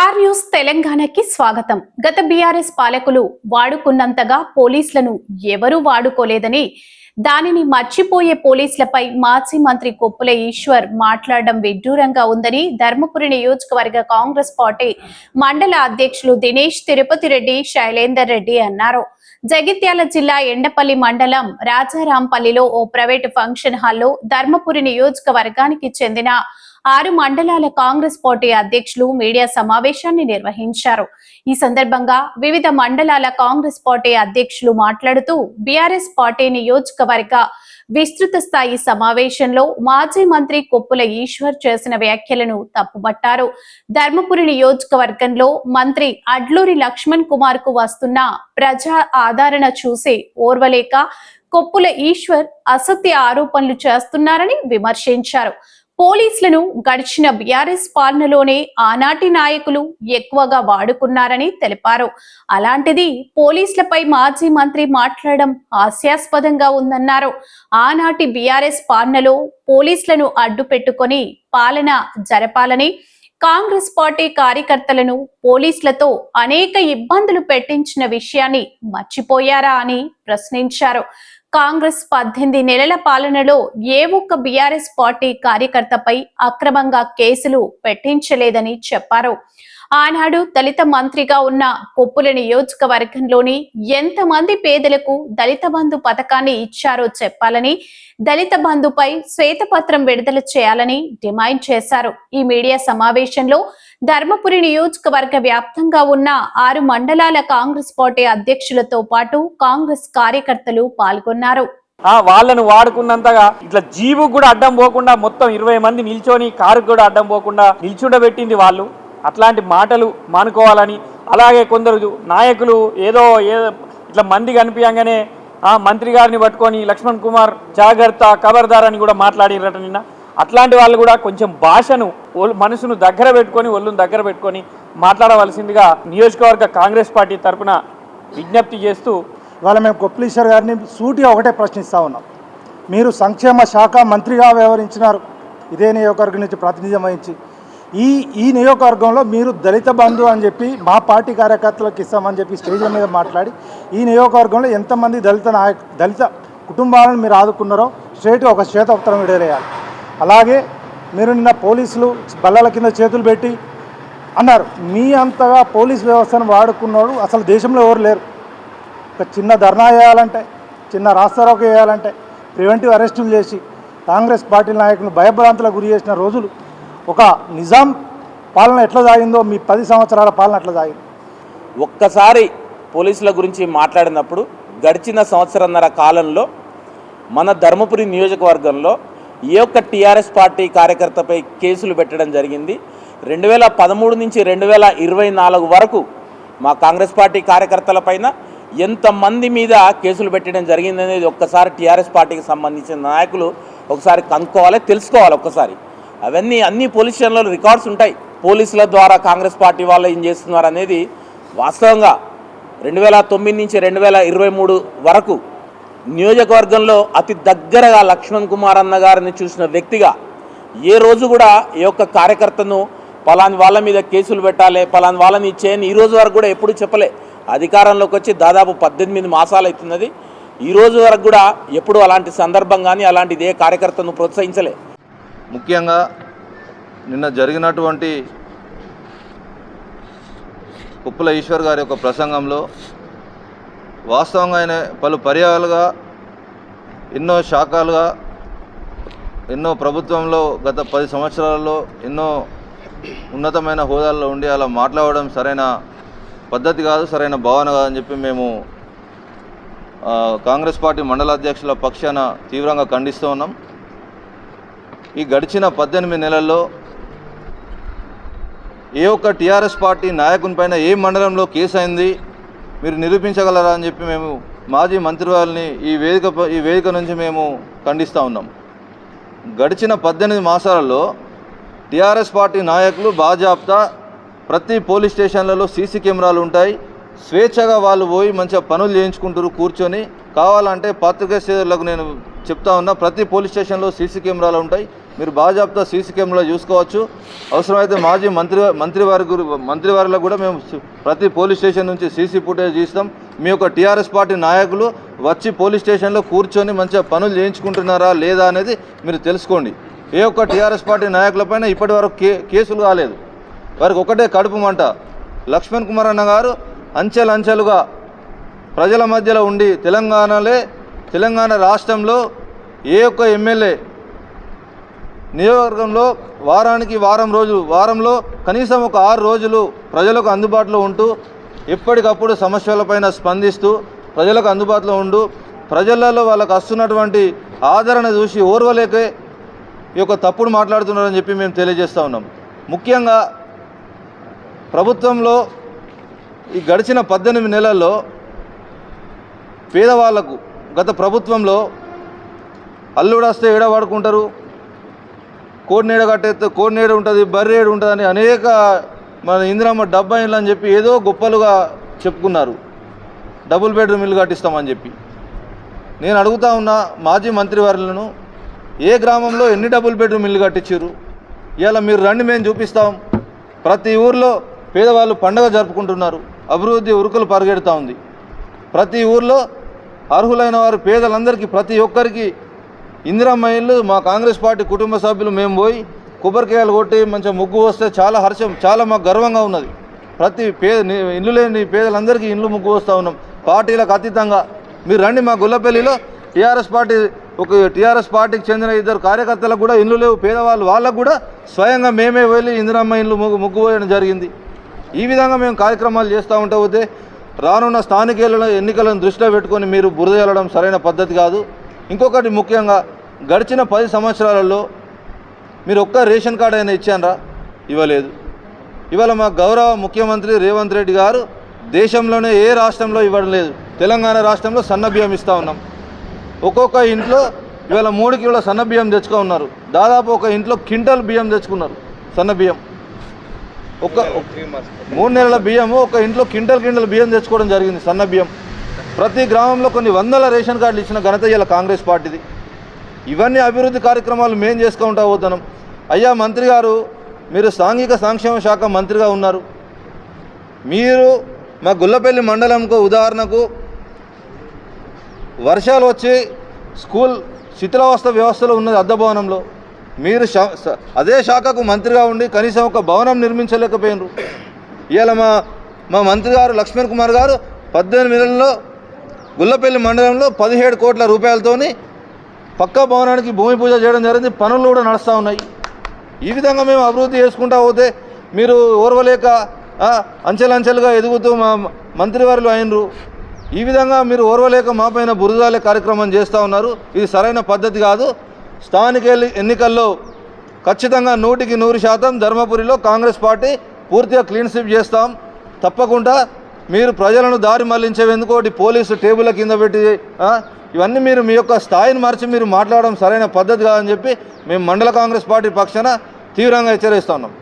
Star news తెలంగాణకి స్వాగతం. గత బీఆర్ఎస్ పాలకులు వాడుకున్నంతగా పోలీసులను ఎవరూ వాడుకోలేదని దానిని మర్చిపోయే పోలీసులపై మాజీ మంత్రి కొప్పుల ఈశ్వర్ మాట్లాడడం విడ్డూరంగా ఉందని ధర్మపురి నియోజకవర్గ కాంగ్రెస్ పార్టీ మండల అధ్యక్షులు దినేష్ తిరుపతి రెడ్డి శైలేందర్ రెడ్డి అన్నారు. జగిత్యాల జిల్లా ఎండపల్లి మండలం రాజారాంపల్లిలో ఓ ప్రైవేటు ఫంక్షన్ హాల్లో ధర్మపురి నియోజకవర్గానికి చెందిన ఆరు మండలాల కాంగ్రెస్ పార్టీ అధ్యక్షులు మీడియా సమావేశాన్ని నిర్వహించారు. ఈ సందర్భంగా వివిధ మండలాల కాంగ్రెస్ పార్టీ అధ్యక్షులు మాట్లాడుతూ బీఆర్ఎస్ పార్టీ నియోజకవర్గ విస్తృత స్థాయి సమావేశంలో మాజీ మంత్రి కొప్పుల ఈశ్వర్ చేసిన వ్యాఖ్యలను తప్పుబట్టారు. ధర్మపురి నియోజకవర్గంలో మంత్రి అడ్లూరి లక్ష్మణ్ కుమార్కు వస్తున్న ప్రజా ఆదరణ చూసి ఓర్వలేక కొప్పుల ఈశ్వర్ అసత్య ఆరోపణలు చేస్తున్నారని విమర్శించారు. పోలీసులను గడిచిన బీఆర్ఎస్ పాలనలోనే ఆనాటి నాయకులు ఎక్కువగా వాడుకున్నారని తెలిపారు. అలాంటిది పోలీసులపై మాజీ మంత్రి మాట్లాడడం హాస్యాస్పదంగా ఉందన్నారు. ఆనాటి బీఆర్ఎస్ పాలనలో పోలీసులను అడ్డు పెట్టుకొని పాలన జరపాలని కాంగ్రెస్ పార్టీ కార్యకర్తలను పోలీసులతో అనేక ఇబ్బందులు పెట్టించిన విషయాన్ని మర్చిపోయారా అని ప్రశ్నించారు. కాంగ్రెస్ పద్దెనిమిది నెలల పాలనలో ఏ ఒక్క బీఆర్ఎస్ పార్టీ కార్యకర్తపై అక్రమంగా కేసులు పెట్టించలేదని చెప్పారు. ఆనాడు దళిత మంత్రిగా ఉన్న కొప్పుల నియోజకవర్గంలోని ఎంతమంది పేదలకు దళిత బంధు పథకాన్ని ఇచ్చారో చెప్పాలని దళిత బంధుపై శ్వేతపత్రం విడుదల చేయాలని డిమాండ్ చేశారు. ఈ మీడియా సమావేశంలో ధర్మపురి నియోజకవర్గ వ్యాప్తంగా ఉన్న ఆరు మండలాల కాంగ్రెస్ పార్టీ అధ్యక్షులతో పాటు కాంగ్రెస్ కార్యకర్తలు పాల్గొన్నారు. వాళ్ళను వాడుకున్నంతగా ఇట్లా జీవు కూడా అడ్డం పోకుండా మొత్తం ఇరవై మంది నిల్చొని కారు కూడా అడ్డం పోకుండా నిల్చుండబెట్టింది వాళ్ళు. అట్లాంటి మాటలు మానుకోవాలని అలాగే కొందరు నాయకులు ఏదో ఏదో ఇట్లా మంది కనిపించగానే ఆ మంత్రి గారిని పట్టుకొని లక్ష్మణ్ కుమార్ జాగ్రత్త ఖబర్దార్ అని కూడా మాట్లాడిరట నిన్న. అట్లాంటి వాళ్ళు కూడా కొంచెం భాషను మనసును దగ్గర పెట్టుకొని ఒళ్ళును దగ్గర పెట్టుకొని మాట్లాడవలసిందిగా నియోజకవర్గ కాంగ్రెస్ పార్టీ తరఫున విజ్ఞప్తి చేస్తూ ఇవాళ మేము కొప్లీశ్వర్ గారిని సూటిగా ఒకటే ప్రశ్నిస్తూ ఉన్నాం. మీరు సంక్షేమ శాఖ మంత్రిగా వ్యవహరించినారు. ఇదే నియోజకవర్గం నుంచి ప్రాతినిధ్యం వహించి. ఈ ఈ నియోజకవర్గంలో మీరు దళిత బంధు అని చెప్పి మా పార్టీ కార్యకర్తలకు ఇస్తామని చెప్పి స్టేజ్ల మీద మాట్లాడి ఈ నియోజకవర్గంలో ఎంతమంది దళిత నాయక దళిత కుటుంబాలను మీరు ఆదుకున్నారో స్ట్రేట్గా ఒక శ్వేతపత్రం విడుదలయ్యాలి అలాగే మీరు నిన్న పోలీసులు బల్లల కింద చేతులు పెట్టి అన్నారు మీ అంతగా పోలీస్ వ్యవస్థను వాడుకున్నాడు అసలు దేశంలో ఎవరు లేరు. ఒక చిన్న ధర్నా చేయాలంటే చిన్న రాస్తారోక చేయాలంటే ప్రివెంటివ్ అరెస్టులు చేసి కాంగ్రెస్ పార్టీ నాయకులు భయభ్రాంతులకు గురి చేసిన రోజులు ఒక నిజాం పాలన ఎట్లా సాగిందో మీ పది సంవత్సరాల పాలన ఎట్లా సాగింది ఒక్కసారి పోలీసుల గురించి మాట్లాడినప్పుడు గడిచిన సంవత్సరంన్నర కాలంలో మన ధర్మపురి నియోజకవర్గంలో ఈ ఒక్క టీఆర్ఎస్ పార్టీ కార్యకర్తపై కేసులు పెట్టడం జరిగింది. రెండు వేల పదమూడు నుంచి రెండు వేల ఇరవై నాలుగు వరకు మా కాంగ్రెస్ పార్టీ కార్యకర్తలపైన ఎంతమంది మీద కేసులు పెట్టడం జరిగింది అనేది ఒక్కసారి టీఆర్ఎస్ పార్టీకి సంబంధించిన నాయకులు ఒకసారి కనుక్కోవాలి తెలుసుకోవాలి ఒక్కసారి. అవన్నీ అన్ని పోలీస్ స్టేషన్లలో రికార్డ్స్ ఉంటాయి. పోలీసుల ద్వారా కాంగ్రెస్ పార్టీ వాళ్ళు ఏం చేస్తున్నారు అనేది వాస్తవంగా రెండు వేల తొమ్మిది నుంచి రెండు వేల ఇరవై మూడు వరకు నియోజకవర్గంలో అతి దగ్గరగా లక్ష్మణ్ కుమార్ అన్న గారిని చూసిన వ్యక్తిగా ఏ రోజు కూడా ఏ యొక్క కార్యకర్తను పలాని వాళ్ళ మీద కేసులు పెట్టాలి పలాని వాళ్ళని చేయని ఈ రోజు వరకు కూడా ఎప్పుడు చెప్పలే. అధికారంలోకి వచ్చి దాదాపు పద్దెనిమిది మాసాలు అవుతున్నది. ఈ రోజు వరకు కూడా ఎప్పుడు అలాంటి సందర్భం కానీ అలాంటిది ఏ కార్యకర్తను ప్రోత్సహించలే. ముఖ్యంగా నిన్న జరిగినటువంటి కుప్పల ఈశ్వర్ గారి యొక్క ప్రసంగంలో వాస్తవంగా పలు పర్యాలుగా ఎన్నో శాఖలుగా ఎన్నో ప్రభుత్వంలో గత పది సంవత్సరాలలో ఎన్నో ఉన్నతమైన హోదాల్లో ఉండి అలా మాట్లాడడం సరైన పద్ధతి కాదు సరైన భావన కాదని చెప్పి మేము కాంగ్రెస్ పార్టీ మండల అధ్యక్షుల పక్షాన తీవ్రంగా ఖండిస్తూ ఉన్నాం. ఈ గడిచిన పద్దెనిమిది నెలల్లో ఏ ఒక్క టీఆర్ఎస్ పార్టీ నాయకుని పైన ఏ మండలంలో కేసు అయింది మీరు నిరూపించగలరా అని చెప్పి మేము మాజీ మంత్రివారిని ఈ వేదిక ఈ వేదిక నుంచి మేము ఖండిస్తూ ఉన్నాం. గడిచిన పద్దెనిమిది మాసాలలో టీఆర్ఎస్ పార్టీ నాయకులు బాజాప్తా ప్రతి పోలీస్ స్టేషన్లలో సీసీ కెమెరాలు ఉంటాయి. స్వేచ్ఛగా వాళ్ళు పోయి మంచిగా పనులు చేయించుకుంటారు కూర్చొని కావాలంటే పత్రికా సేవలకు నేను చెప్తా ఉన్నా ప్రతి పోలీస్ స్టేషన్లో సీసీ కెమెరాలు ఉంటాయి. మీరు బాజాబ్తా సీసీ కెమెరాలో చూసుకోవచ్చు. అవసరమైతే మాజీ మంత్రి మంత్రివారి గురి మంత్రివారిలో కూడా మేము ప్రతి పోలీస్ స్టేషన్ నుంచి సీసీ ఫుటేజ్ తీస్తాం. మీ యొక్క టీఆర్ఎస్ పార్టీ నాయకులు వచ్చి పోలీస్ స్టేషన్లో కూర్చొని మంచిగా పనులు చేయించుకుంటున్నారా లేదా అనేది మీరు తెలుసుకోండి. ఏ ఒక్క టీఆర్ఎస్ పార్టీ నాయకులపైన ఇప్పటి వరకు కే కేసులు కాలేదు. వారికి ఒకటే కడుపు మంట. లక్ష్మణ్ కుమార్ అన్న గారు అంచెలంచెలుగా ప్రజల మధ్యలో ఉండి తెలంగాణలే తెలంగాణ రాష్ట్రంలో ఏ ఒక్క ఎమ్మెల్యే నియోజకవర్గంలో వారానికి వారం రోజులు వారంలో కనీసం ఒక ఆరు రోజులు ప్రజలకు అందుబాటులో ఉంటూ ఎప్పటికప్పుడు సమస్యలపైన స్పందిస్తూ ప్రజలకు అందుబాటులో ఉండు ప్రజలలో వాళ్ళకు వస్తున్నటువంటి ఆదరణ చూసి ఓర్వలేకే ఈ యొక్క తప్పుడు మాట్లాడుతున్నారని చెప్పి మేము తెలియజేస్తూ ఉన్నాం. ముఖ్యంగా ప్రభుత్వంలో ఈ గడిచిన పద్దెనిమిది నెలల్లో పేదవాళ్ళకు గత ప్రభుత్వంలో అల్లుడు వస్తే ఎడపడుకుంటారు కోడినీడ కట్టేస్తే కోడినీడ ఉంటుంది బర్రేడు ఉంటుందని అనేక మన ఇందిరమ్మ డబ్బా ఇండ్లు అని చెప్పి ఏదో గొప్పలుగా చెప్పుకున్నారు. డబుల్ బెడ్రూమ్ ఇల్లు కట్టిస్తామని చెప్పి. నేను అడుగుతా ఉన్న మాజీ మంత్రివర్యులను ఏ గ్రామంలో ఎన్ని డబుల్ బెడ్రూమ్ ఇల్లు కట్టించారు ఇలా మీరు రండి మేము చూపిస్తాం. ప్రతి ఊర్లో పేదవాళ్ళు పండగ జరుపుకుంటున్నారు అభివృద్ధి ఉరుకులు పరిగెడుతూ ఉంది. ప్రతి ఊర్లో అర్హులైన వారు పేదలందరికీ ప్రతి ఒక్కరికి ఇందిరమ్మ ఇల్లు మా కాంగ్రెస్ పార్టీ కుటుంబ సభ్యులు మేము పోయి కొబ్బరికాయలు కొట్టి మంచిగా ముగ్గు వస్తే చాలా హర్షం చాలా మాకు గర్వంగా ఉన్నది. ప్రతి పేద ఇల్లు లేని పేదలందరికీ ఇండ్లు ముగ్గు వస్తూ ఉన్నాం. పార్టీలకు అతీతంగా. మీరు రండి మా గుల్లపల్లిలో. టీఆర్ఎస్ పార్టీ ఒక టీఆర్ఎస్ పార్టీకి చెందిన ఇద్దరు కార్యకర్తలకు కూడా ఇల్లు లేవు. పేదవాళ్ళు వాళ్ళకు కూడా స్వయంగా మేమే వెళ్ళి ఇందిరమ్మ ఇల్లు ముగ్గు ముగ్గు జరిగింది. ఈ విధంగా మేము కార్యక్రమాలు చేస్తూ ఉంటా పోతే రానున్న స్థానిక ఎన్నికలను దృష్టిలో పెట్టుకొని మీరు బురద వెళ్ళడం సరైన పద్ధతి కాదు. ఇంకొకటి ముఖ్యంగా గడిచిన పది సంవత్సరాలలో మీరు ఒక్క రేషన్ కార్డు అయినా ఇచ్చానరా ఇవ్వలేదు. ఇవాళ మా గౌరవ ముఖ్యమంత్రి రేవంత్ రెడ్డి గారు దేశంలోనే ఏ రాష్ట్రంలో ఇవ్వడం లేదు. తెలంగాణ రాష్ట్రంలో సన్న బియ్యం ఇస్తూ ఉన్నాం. ఒక్కొక్క ఇంట్లో ఇవాళ మూడు కిలోల సన్న బియ్యం తెచ్చుకో ఉన్నారు. దాదాపు ఒక ఇంట్లో క్వింటల్ బియ్యం తెచ్చుకున్నారు సన్న బియ్యం. ఒక మూడు నెలల బియ్యము ఒక ఇంట్లో క్వింటల్ క్వింటల్ బియ్యం తెచ్చుకోవడం జరిగింది సన్న బియ్యం. ప్రతి గ్రామంలో కొన్ని వందల రేషన్ కార్డులు ఇచ్చిన ఘనత ఇలా కాంగ్రెస్ పార్టీది. ఇవన్నీ అభివృద్ధి కార్యక్రమాలు మేం చేసుకుంటా పోతున్నాం. అయ్యా మంత్రి గారు మీరు సాంఘిక సంక్షేమ శాఖ మంత్రిగా ఉన్నారు. మీరు మా గుల్లపల్లి మండలంకు ఉదాహరణకు వర్షాలు వచ్చి స్కూల్ శిథిలావస్థ వ్యవస్థలో ఉన్నది అద్దె భవనంలో మీరు శా- అదే శాఖకు మంత్రిగా ఉండి కనీసం ఒక భవనం నిర్మించలేకపోయినారు. ఇవాళ మా మా మంత్రి గారు లక్ష్మణ్ కుమార్ గారు పద్దెనిమిది నెలల్లో గుల్లపల్లి మండలంలో పదిహేడు కోట్ల రూపాయలతోని పక్కా భవనానికి భూమి పూజ చేయడం జరిగింది. పనులు కూడా నడుస్తూ ఉన్నాయి. ఈ విధంగా మేము అభివృద్ధి చేసుకుంటా పోతే మీరు ఓర్వలేక అంచెలంచెలుగా ఎదుగుతూ మా మంత్రివారులు అయినరు. ఈ విధంగా మీరు ఓర్వలేక మా పైన బురదాలే కార్యక్రమం చేస్తూ ఉన్నారు. ఇది సరైన పద్ధతి కాదు. స్థానిక ఎన్నికల్లో ఖచ్చితంగా నూటికి నూరు శాతం ధర్మపురిలో కాంగ్రెస్ పార్టీ పూర్తిగా క్లీన్ స్వీప్ చేస్తాం. తప్పకుండా మీరు ప్రజలను దారి మళ్ళించేందుకు ఒకటి పోలీసు టేబుల్ కింద పెట్టి ఇవన్నీ మీరు మీ యొక్క స్థాయిని మార్చి మీరు మాట్లాడడం సరైన పద్ధతి కాదని చెప్పి మేము మండల కాంగ్రెస్ పార్టీ పక్షాన తీవ్రంగా హెచ్చరిస్తున్నాం